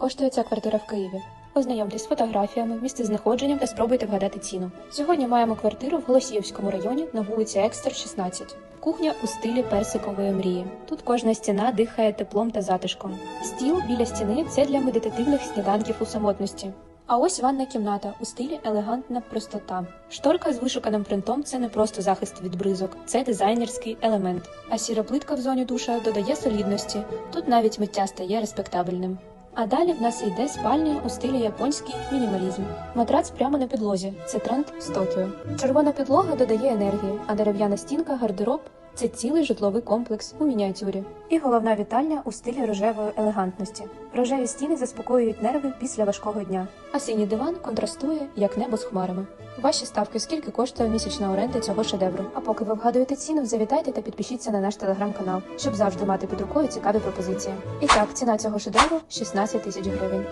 коштує ця квартира в Києві? Ознайомтесь з фотографіями, місцезнаходженням та спробуйте вгадати ціну. Сьогодні маємо квартиру в Голосіївському районі на вулиці Екстер, 16. Кухня у стилі персикової мрії. Тут кожна стіна дихає теплом та затишком. Стіл біля стіни це для медитативних сніданків у самотності. А ось ванна кімната у стилі елегантна простота. Шторка з вишуканим принтом це не просто захист від бризок, це дизайнерський елемент. А сіра плитка в зоні душа додає солідності. Тут навіть миття стає респектабельним. А далі в нас йде спальня у стилі японський мінімалізм. Матрац прямо на підлозі. Це тренд з Токіо. Червона підлога додає енергії, а дерев'яна стінка гардероб це цілий житловий комплекс у мініатюрі. І головна вітальня у стилі рожевої елегантності. Рожеві стіни заспокоюють нерви після важкого дня, а синій диван контрастує як небо з хмарами. Ваші ставки, скільки коштує місячна оренда цього шедевру? А поки ви вгадуєте ціну, завітайте та підпишіться на наш телеграм-канал, щоб завжди мати під рукою цікаві пропозиції. І так, ціна цього шедевру 16 тисяч гривень.